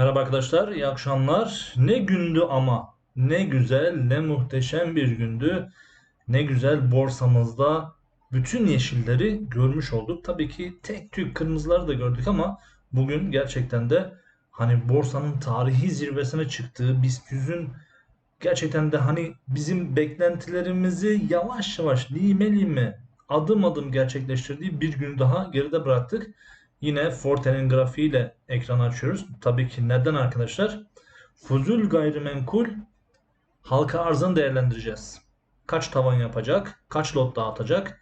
Merhaba arkadaşlar, iyi akşamlar. Ne gündü ama, ne güzel, ne muhteşem bir gündü. Ne güzel borsamızda bütün yeşilleri görmüş olduk. Tabii ki tek tük kırmızıları da gördük ama bugün gerçekten de hani borsanın tarihi zirvesine çıktığı, BIST 100'ün gerçekten de hani bizim beklentilerimizi yavaş yavaş lime lime adım adım gerçekleştirdiği bir gün daha geride bıraktık. Yine Forte'nin grafiğiyle ekran açıyoruz. Tabii ki neden arkadaşlar? Fuzul gayrimenkul halka arzını değerlendireceğiz. Kaç tavan yapacak? Kaç lot dağıtacak?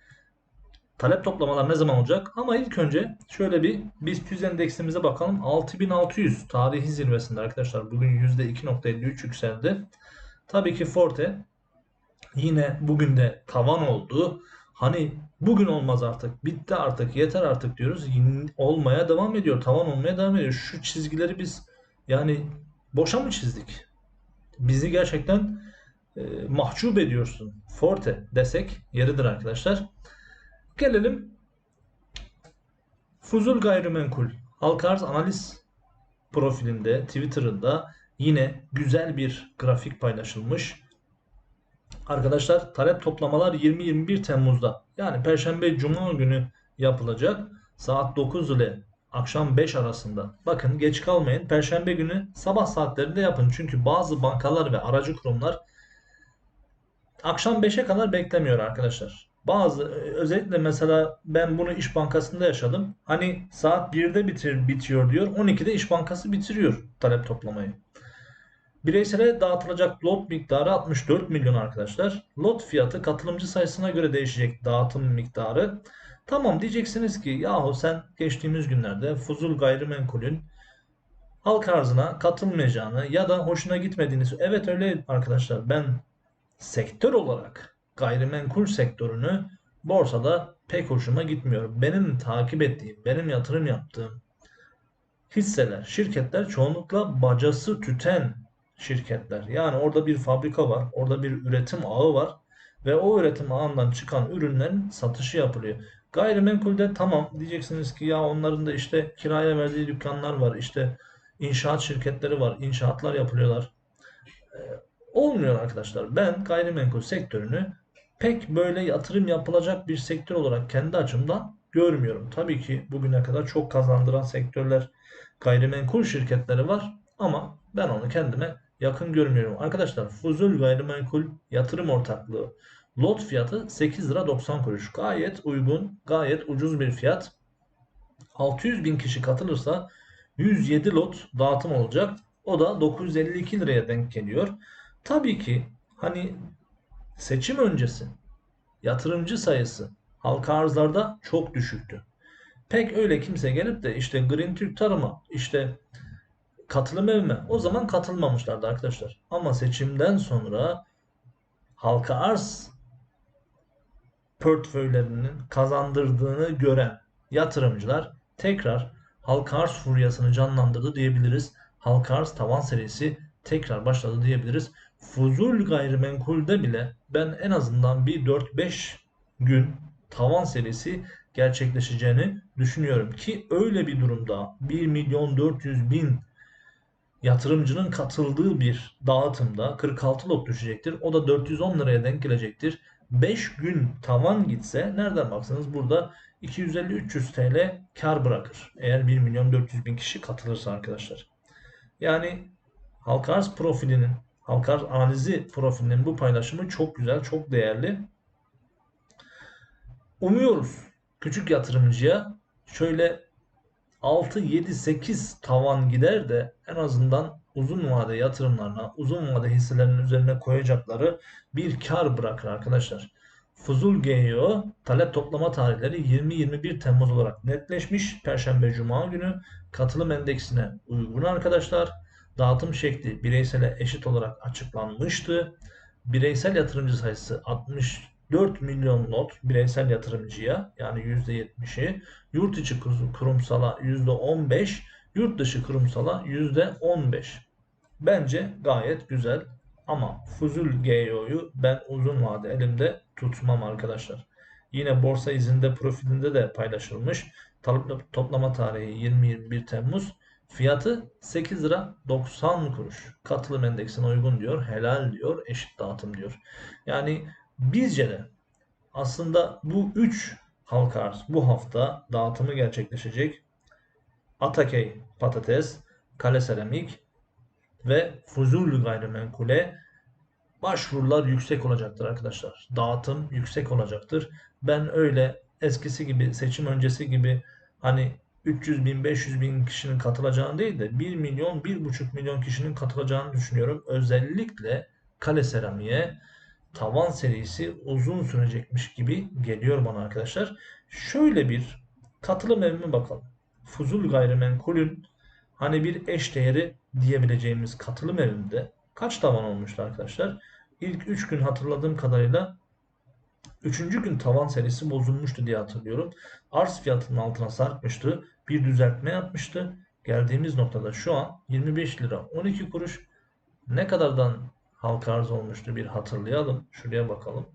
Talep toplamalar ne zaman olacak? Ama ilk önce şöyle bir BIST 100 endeksimize bakalım. 6600 tarihi zirvesinde arkadaşlar. Bugün %2.53 yükseldi. Tabii ki Forte yine bugün de tavan oldu. Hani bugün olmaz artık. Bitti artık. Yeter artık diyoruz. Olmaya devam ediyor. Tavan olmaya devam ediyor. Şu çizgileri biz yani boşa mı çizdik? Bizi gerçekten e, mahcup ediyorsun. Forte desek yeridir arkadaşlar. Gelelim Fuzul Gayrimenkul halka arz analiz profilinde Twitter'ında yine güzel bir grafik paylaşılmış. Arkadaşlar talep toplamalar 20-21 Temmuz'da yani Perşembe Cuma günü yapılacak. Saat 9 ile akşam 5 arasında. Bakın geç kalmayın. Perşembe günü sabah saatlerinde yapın. Çünkü bazı bankalar ve aracı kurumlar akşam 5'e kadar beklemiyor arkadaşlar. Bazı özellikle mesela ben bunu İş Bankası'nda yaşadım. Hani saat 1'de bitir, bitiyor diyor. 12'de İş Bankası bitiriyor talep toplamayı. Bireysele dağıtılacak lot miktarı 64 milyon arkadaşlar. Lot fiyatı katılımcı sayısına göre değişecek dağıtım miktarı. Tamam diyeceksiniz ki yahu sen geçtiğimiz günlerde Fuzul Gayrimenkul'ün halk arzına katılmayacağını ya da hoşuna gitmediğini Evet öyle arkadaşlar ben sektör olarak gayrimenkul sektörünü borsada pek hoşuma gitmiyor. Benim takip ettiğim, benim yatırım yaptığım hisseler, şirketler çoğunlukla bacası tüten şirketler. Yani orada bir fabrika var, orada bir üretim ağı var ve o üretim ağından çıkan ürünlerin satışı yapılıyor. Gayrimenkulde tamam diyeceksiniz ki ya onların da işte kiraya verdiği dükkanlar var, işte inşaat şirketleri var, inşaatlar yapılıyorlar. Ee, olmuyor arkadaşlar. Ben gayrimenkul sektörünü pek böyle yatırım yapılacak bir sektör olarak kendi açımdan görmüyorum. Tabii ki bugüne kadar çok kazandıran sektörler, gayrimenkul şirketleri var ama ben onu kendime yakın görmüyorum. Arkadaşlar Fuzul Gayrimenkul Yatırım Ortaklığı lot fiyatı 8 lira 90 kuruş. Gayet uygun, gayet ucuz bir fiyat. 600 bin kişi katılırsa 107 lot dağıtım olacak. O da 952 liraya denk geliyor. Tabii ki hani seçim öncesi yatırımcı sayısı halka arzlarda çok düşüktü. Pek öyle kimse gelip de işte Green Türk Tarım'a işte katılım evime o zaman katılmamışlardı arkadaşlar. Ama seçimden sonra halka arz portföylerinin kazandırdığını gören yatırımcılar tekrar halka arz furyasını canlandırdı diyebiliriz. Halka arz tavan serisi tekrar başladı diyebiliriz. Fuzul gayrimenkulde bile ben en azından bir 4-5 gün tavan serisi gerçekleşeceğini düşünüyorum ki öyle bir durumda 1 milyon 400 bin yatırımcının katıldığı bir dağıtımda 46 lot düşecektir. O da 410 liraya denk gelecektir. 5 gün tavan gitse nereden baksanız burada 250-300 TL kar bırakır. Eğer 1 milyon 400 bin kişi katılırsa arkadaşlar. Yani halka arz profilinin, halka arz analizi profilinin bu paylaşımı çok güzel, çok değerli. Umuyoruz küçük yatırımcıya şöyle 6, 7, 8 tavan gider de en azından uzun vade yatırımlarına, uzun vade hisselerin üzerine koyacakları bir kar bırakır arkadaşlar. Fuzul GEO talep toplama tarihleri 20-21 Temmuz olarak netleşmiş. Perşembe Cuma günü katılım endeksine uygun arkadaşlar. Dağıtım şekli bireysele eşit olarak açıklanmıştı. Bireysel yatırımcı sayısı 60 4 milyon not bireysel yatırımcıya yani %70'i, yurt içi kurumsala %15, yurt dışı kurumsala %15. Bence gayet güzel ama Fuzul GEO'yu ben uzun vade elimde tutmam arkadaşlar. Yine borsa izinde profilinde de paylaşılmış. Toplama tarihi 20-21 Temmuz. Fiyatı 8 lira 90 kuruş. Katılım endeksine uygun diyor. Helal diyor. Eşit dağıtım diyor. Yani bizce de aslında bu 3 halka arz bu hafta dağıtımı gerçekleşecek. Atakey patates, Kale Seramik ve Fuzul gayrimenkule başvurular yüksek olacaktır arkadaşlar. Dağıtım yüksek olacaktır. Ben öyle eskisi gibi seçim öncesi gibi hani 300 bin 500 bin kişinin katılacağını değil de 1 milyon 1,5 milyon kişinin katılacağını düşünüyorum. Özellikle kale seramiğe tavan serisi uzun sürecekmiş gibi geliyor bana arkadaşlar. Şöyle bir katılım evime bakalım. Fuzul gayrimenkulün hani bir eş değeri diyebileceğimiz katılım evinde kaç tavan olmuştu arkadaşlar? İlk 3 gün hatırladığım kadarıyla 3. gün tavan serisi bozulmuştu diye hatırlıyorum. Arz fiyatının altına sarkmıştı. Bir düzeltme yapmıştı. Geldiğimiz noktada şu an 25 lira 12 kuruş. Ne kadardan halka arz olmuştu bir hatırlayalım. Şuraya bakalım.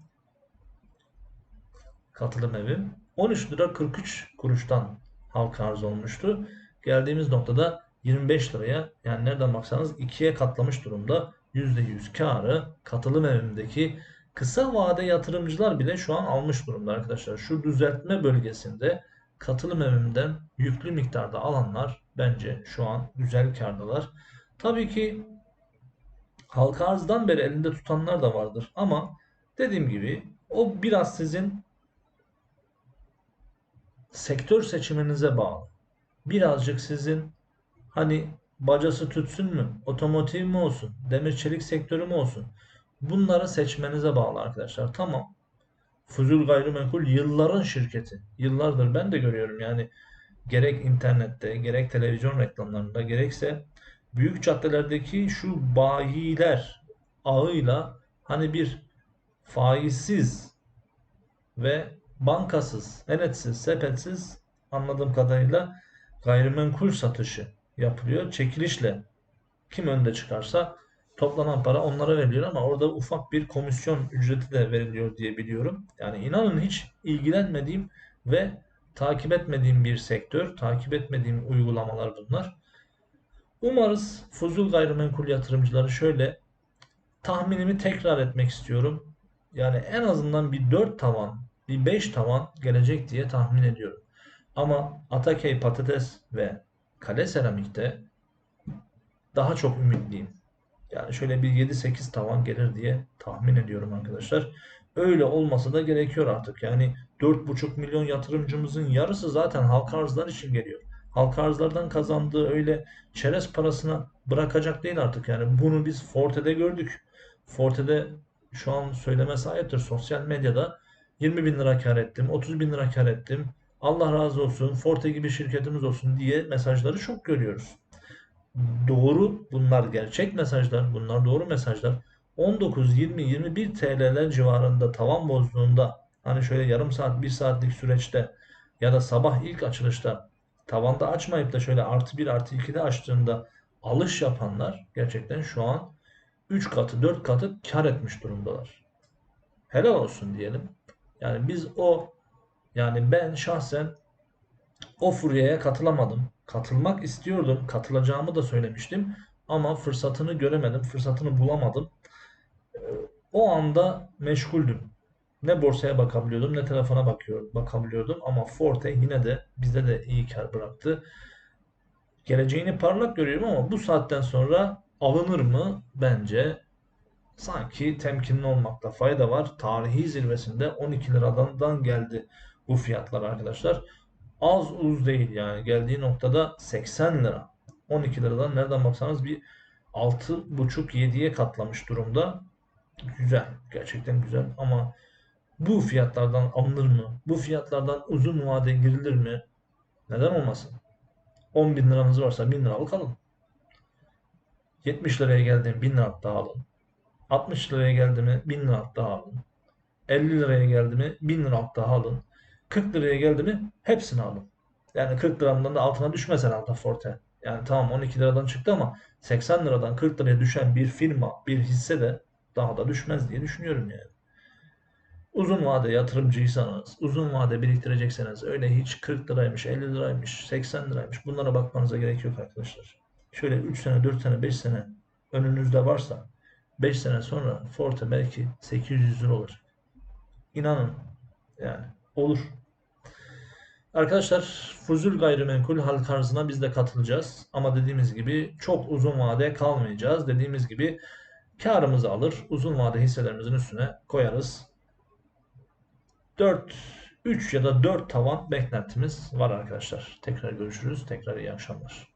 Katılım evim 13 lira 43 kuruştan halka arz olmuştu. Geldiğimiz noktada 25 liraya yani nereden baksanız ikiye katlamış durumda. %100 karı katılım evimdeki kısa vade yatırımcılar bile şu an almış durumda arkadaşlar. Şu düzeltme bölgesinde katılım evimden yüklü miktarda alanlar bence şu an güzel kardalar. Tabii ki halka arzdan beri elinde tutanlar da vardır ama dediğim gibi o biraz sizin sektör seçiminize bağlı. Birazcık sizin hani bacası tütsün mü, otomotiv mi olsun, demir çelik sektörü mü olsun bunları seçmenize bağlı arkadaşlar. Tamam. Fuzul Gayrimenkul yılların şirketi. Yıllardır ben de görüyorum yani gerek internette, gerek televizyon reklamlarında, gerekse büyük caddelerdeki şu bayiler ağıyla hani bir faizsiz ve bankasız, senetsiz, sepetsiz anladığım kadarıyla gayrimenkul satışı yapılıyor. Çekilişle kim önde çıkarsa toplanan para onlara veriliyor ama orada ufak bir komisyon ücreti de veriliyor diye biliyorum. Yani inanın hiç ilgilenmediğim ve takip etmediğim bir sektör, takip etmediğim uygulamalar bunlar. Umarız fuzul gayrimenkul yatırımcıları şöyle tahminimi tekrar etmek istiyorum. Yani en azından bir 4 tavan, bir 5 tavan gelecek diye tahmin ediyorum. Ama Atakey patates ve Kale seramikte daha çok ümitliyim. Yani şöyle bir 7-8 tavan gelir diye tahmin ediyorum arkadaşlar. Öyle olmasa da gerekiyor artık. Yani 4,5 milyon yatırımcımızın yarısı zaten halka arzlar için geliyor. Halka arzlardan kazandığı öyle çerez parasına bırakacak değil artık. Yani bunu biz Forte'de gördük. Forte'de şu an söyleme sahiptir sosyal medyada 20 bin lira kar ettim, 30 bin lira kar ettim. Allah razı olsun, Forte gibi şirketimiz olsun diye mesajları çok görüyoruz doğru bunlar gerçek mesajlar. Bunlar doğru mesajlar. 19, 20, 21 TL'ler civarında tavan bozduğunda hani şöyle yarım saat, bir saatlik süreçte ya da sabah ilk açılışta tavanda açmayıp da şöyle artı 1 artı 2'de açtığında alış yapanlar gerçekten şu an 3 katı 4 katı kar etmiş durumdalar. Helal olsun diyelim. Yani biz o yani ben şahsen o furyaya katılamadım. Katılmak istiyordum. Katılacağımı da söylemiştim. Ama fırsatını göremedim. Fırsatını bulamadım. Ee, o anda meşguldüm. Ne borsaya bakabiliyordum ne telefona bakıyor, bakabiliyordum. Ama Forte yine de bize de iyi kar bıraktı. Geleceğini parlak görüyorum ama bu saatten sonra alınır mı? Bence sanki temkinli olmakta fayda var. Tarihi zirvesinde 12 liradan geldi bu fiyatlar arkadaşlar az uz değil yani. Geldiği noktada 80 lira. 12 liradan nereden baksanız bir 6,5-7'ye katlamış durumda. Güzel. Gerçekten güzel ama bu fiyatlardan alınır mı? Bu fiyatlardan uzun vade girilir mi? Neden olmasın? 10 bin liranız varsa 1000 liralık alın. 70 liraya geldi mi 1000 lira daha alın. 60 liraya geldi mi 1000 lira daha alın. 50 liraya geldi mi 1000 lira daha alın. 40 liraya geldi mi hepsini alın. Yani 40 liranın da altına düşmez herhalde Forte. Yani tamam 12 liradan çıktı ama 80 liradan 40 liraya düşen bir firma, bir hisse de daha da düşmez diye düşünüyorum yani. Uzun vade yatırımcıysanız, uzun vade biriktirecekseniz öyle hiç 40 liraymış, 50 liraymış, 80 liraymış bunlara bakmanıza gerek yok arkadaşlar. Şöyle 3 sene, 4 sene, 5 sene önünüzde varsa 5 sene sonra Forte belki 800 lira olacak. İnanın yani olur. Arkadaşlar Fuzul Gayrimenkul halk arzına biz de katılacağız. Ama dediğimiz gibi çok uzun vade kalmayacağız. Dediğimiz gibi karımızı alır, uzun vade hisselerimizin üstüne koyarız. 4 3 ya da 4 tavan beklentimiz var arkadaşlar. Tekrar görüşürüz. Tekrar iyi akşamlar.